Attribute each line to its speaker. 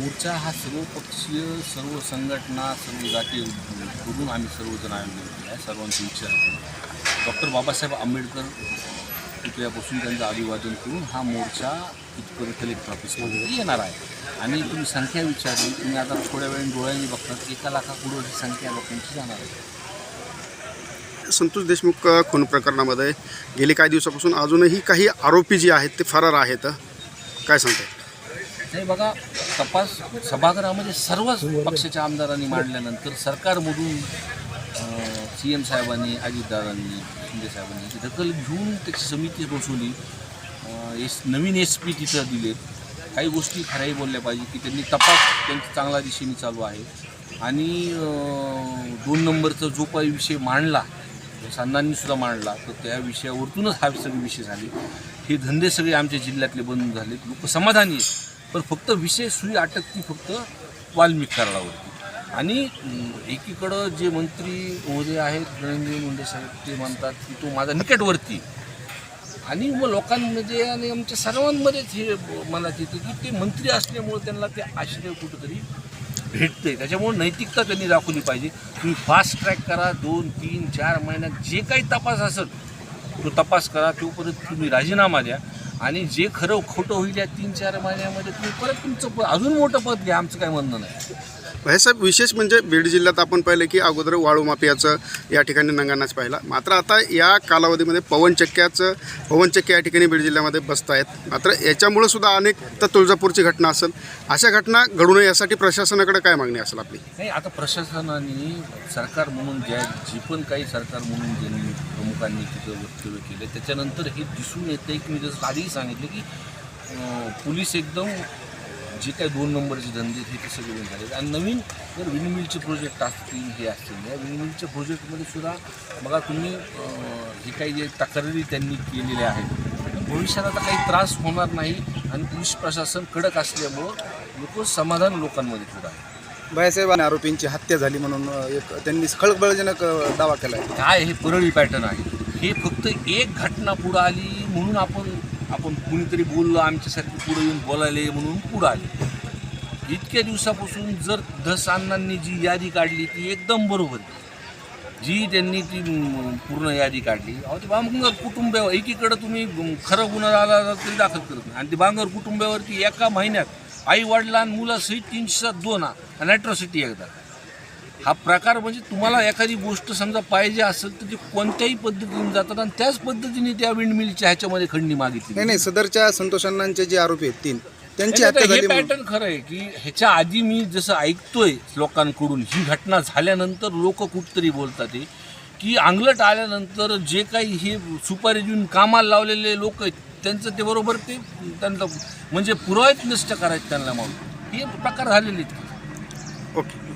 Speaker 1: मोर्चा हा सर्वपक्षीय सर्व संघटना सर्व जाती करून आम्ही सर्वजण आयोजन केलं आहे. सर्वांची इच्छा डॉक्टर बाबासाहेब आंबेडकर पुतळ्यापासून त्यांचं अभिवादन करून हा मोर्चा इथपर्यंत कलेक्टर ऑफिसमध्ये येणार आहे. आणि तुम्ही संख्या विचारली तुम्ही आता थोड्या वेळाने डोळ्यांनी बघतात एका लाखापुढं ही संख्या लोकांची जाणार आहे.
Speaker 2: संतोष देशमुख खून प्रकरणामध्ये गेली काही दिवसापासून अजूनही काही आरोपी जे आहेत ते फरार आहेत. काय सांगतात
Speaker 1: नाही बघा तपास सभागृहामध्ये सर्वच पक्षाच्या आमदारांनी मांडल्यानंतर सरकारमधून सी एम साहेबांनी अजितदादांनी शिंदेसाहेबांनी दखल घेऊन त्याची समिती बसवली एस नवीन एस पी तिथं दिलेत काही गोष्टी खऱ्याही बोलल्या पाहिजे की त्यांनी तपास त्यांचा चांगला दिशेने चालू आहे. आणि दोन नंबरचा जो काही विषय मांडला सांदांनी सुद्धा मांडला तर त्या विषयावरतूनच हा सगळे विषय झाले. हे धंदे सगळे आमच्या जिल्ह्यातले बंद झाले लोक समाधानी आहेत. पण फक्त विषय सुई अटक ती फक्त वाल्मिक कराडावरती आणि एकीकडं जे मंत्री महोदय आहेत नरेंद्र मुंडे साहेब ते म्हणतात की तो माझा निकटवर्ती. आणि मग लोकांमध्ये आणि आमच्या सर्वांमध्येच हे मनात येतं की ते मंत्री असल्यामुळे त्यांना ते आश्रय कुठंतरी भेटते त्याच्यामुळे नैतिकता त्यांनी दाखवली पाहिजे. तुम्ही फास्ट ट्रॅक करा दोन तीन चार महिन्यात जे काही तपास असेल तो तपास करा तोपर्यंत तुम्ही राजीनामा द्या. आणि जे खरं खोटं होईल या तीन चार महिन्यामध्ये तुम्ही परत तुमचं पद अजून मोठं पद घ्या आमचं काय म्हणणं नाही.
Speaker 2: साहेब विशेष म्हणजे बीड जिल्ह्यात आपण पाहिलं की अगोदर वाळू माफियाचं या ठिकाणी नंगानाच पाहिला. मात्र आता या कालावधीमध्ये पवनचक्क्याचं पवनचक्क्या या ठिकाणी बीड जिल्ह्यामध्ये बसत आहेत. मात्र याच्यामुळं सुद्धा अनेक तर तुळजापूरची घटना असेल. अशा घटना घडू नये यासाठी प्रशासनाकडे काय मागणी असेल आपली?
Speaker 1: नाही आता प्रशासनाने सरकार म्हणून ज्या जी पण काही सरकार म्हणून ज्यांनी प्रमुखांनी तिथं वक्तव्य केलं त्याच्यानंतर हे दिसून येतं की मी जसं आधीही सांगितलं की पोलीस एकदम जे काही दोन नंबरचे धंदे आहेत, हे ते सगळे बंद झाले आणि नवीन जर विनिमिलचे प्रोजेक्ट असतील हे असतील या विनिमिलच्या प्रोजेक्टमध्ये सुद्धा बघा तुम्ही हे काही जे तक्रारी त्यांनी केलेल्या आहेत भविष्यात आता काही त्रास होणार नाही आणि पोलीस प्रशासन कडक असल्यामुळं लोक समाधान लोकांमध्ये सुद्धा आहे
Speaker 3: आणि आरोपींची हत्या झाली म्हणून एक त्यांनी खळबळजनक दावा केला आहे
Speaker 1: काय हे परळी पॅटर्न आहे? हे फक्त एक घटना पुढं आली म्हणून आपण आपण कुणीतरी बोललो आमच्यासारखी पुढं येऊन बोलायले म्हणून पुढं आले. इतक्या दिवसापासून जर धस अण्णांनी जी यादी काढली ती एकदम बरोबर. जी त्यांनी ती पूर्ण यादी काढली. अहो ते बांगर कुटुंबावर एकीकडं तुम्ही खरं गुन्हा आला तरी दाखल करत नाही. आणि ते बांगर कुटुंबावरती एका महिन्यात आई वडिलां आणि मुलासहित तीनशे सात दोन आणि ॲट्रॉसिटी एकदा. हा प्रकार म्हणजे तुम्हाला एखादी गोष्ट समजा पाहिजे असेल तर ती कोणत्याही पद्धतीने जातात आणि त्याच पद्धतीने त्या विंडमिलच्या ह्याच्यामध्ये खंडणी मागितली.
Speaker 3: नाही नाही सदरच्या संतोष अण्णांचे जे आरोपी आहेत तीन. त्यांची हत्या झाली
Speaker 1: हे
Speaker 3: म्हणून.
Speaker 1: पॅटर्न खरं आहे की ह्याच्या आधी मी जसं ऐकतोय लोकांकडून ही घटना झाल्यानंतर लोक कुठतरी बोलतात हे, की अंगलट आल्यानंतर जे काही हे सुपारी देऊन कामाला लावलेले लोक आहेत त्यांचं ते बरोबर ते त्यांना म्हणजे पुरावेच नष्ट करायचे त्यांना मग हे प्रकार झालेले आहेत.
Speaker 2: ओके.